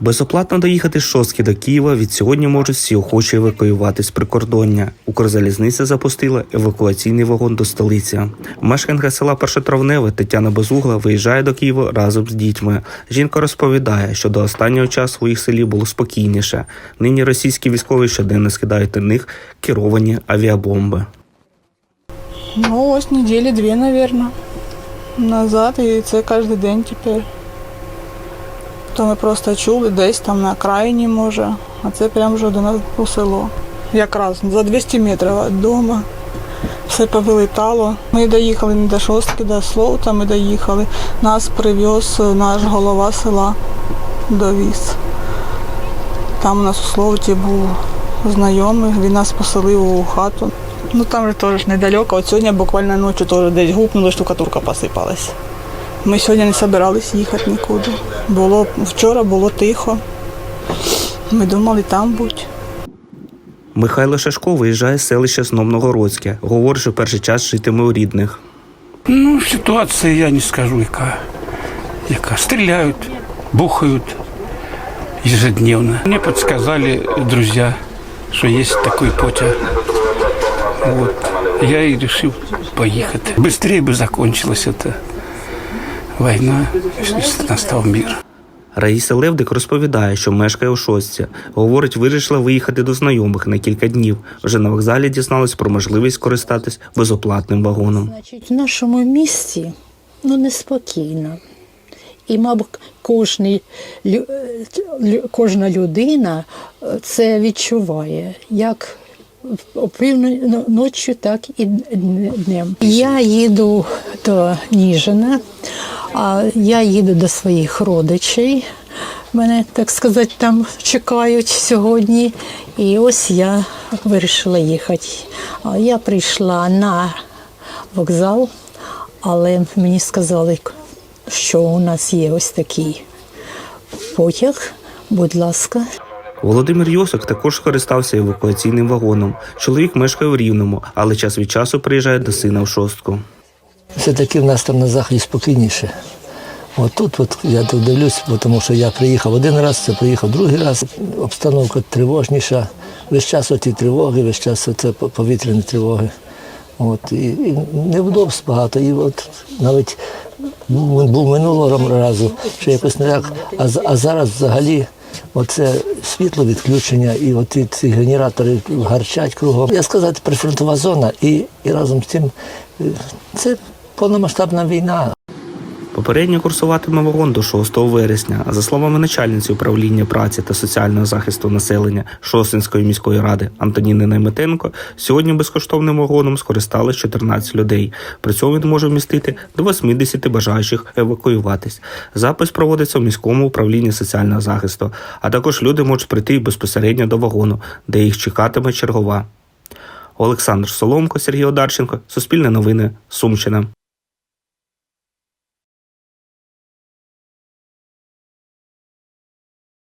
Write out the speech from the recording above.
Безоплатно доїхати з шостки до Києва від сьогодні можуть всі охочі евакуюватись з прикордоння. Укрзалізниця запустила евакуаційний вагон до столиці. Мешканка села Першотравневе Тетяна Безугла виїжджає до Києва разом з дітьми. Жінка розповідає, що до останнього часу у їх селі було спокійніше. Нині російські військові щоденно скидають на них керовані авіабомби. Ну, ось неділі дві, мабуть, назад, і це кожен день тепер. То ми просто чули десь там на окраїні, може, а це прямо вже до нас у село. Якраз за 200 метрів від. Все повилітало. Ми доїхали не до шостки, до Словта ми доїхали. Нас привез наш голова села довіз. Там у нас у Словті був знайомий, він нас поселив у хату. Ну там же теж недалеко. От сьогодні буквально ночі теж десь гупнула, штукатурка посипалась. Ми сьогодні не збирались їхати нікуди. Було, вчора було тихо. Ми думали там бути. Михайло Шашко виїжджає з селища Зномногородське. Говорить, що перший час житиме у рідних. Ну, ситуація, я не скажу, яка. яка. Стреляют, бухают ежедневно. Мне подсказали друзья, что есть такой потяг. Вот. Я и решил поехать. Быстрее бы закончилась эта война, если настал мир. Раїса Левдик розповідає, що мешкає у шостці. Говорить, вирішила виїхати до знайомих на кілька днів. Вже на вокзалі дізналась про можливість користатись безоплатним вагоном. Значить, в нашому місті ну, неспокійно. І, мабуть, кожний, кожна людина е, це відчуває, як опівно ночі, так і днем. Я їду до Ніжина, а я їду до своїх родичей. Мене, так сказати, там чекають сьогодні. І ось я вирішила їхати. Я прийшла на вокзал, але мені сказали, що у нас є ось такий потяг. Будь ласка, Володимир Йосик також скористався евакуаційним вагоном. Чоловік мешкає у Рівному, але час від часу приїжджає до сина в шостку. Все-таки в нас там на заході спокійніше. От тут от я тут дивлюсь, тому що я приїхав один раз, це приїхав другий раз. Обстановка тривожніша. Весь час оті тривоги, весь час це повітряні тривоги. От, і, і невдобств багато. І от навіть був був минулого разу, що якось не так, а, а зараз взагалі оце світло відключення і от ці, ці генератори гарчать кругом. Я сказати, прифронтова зона, і, і разом з тим е, це повномасштабна війна. Попередньо курсуватиме вагон до 6 вересня. За словами начальниці управління праці та соціального захисту населення Шосинської міської ради Антоніни Найметенко, сьогодні безкоштовним вагоном скористались 14 людей. При цьому він може вмістити до 80 бажаючих евакуюватись. Запис проводиться в міському управлінні соціального захисту, а також люди можуть прийти безпосередньо до вагону, де їх чекатиме чергова. Олександр Соломко, Сергій Одарченко, Суспільне новини, Сумщина.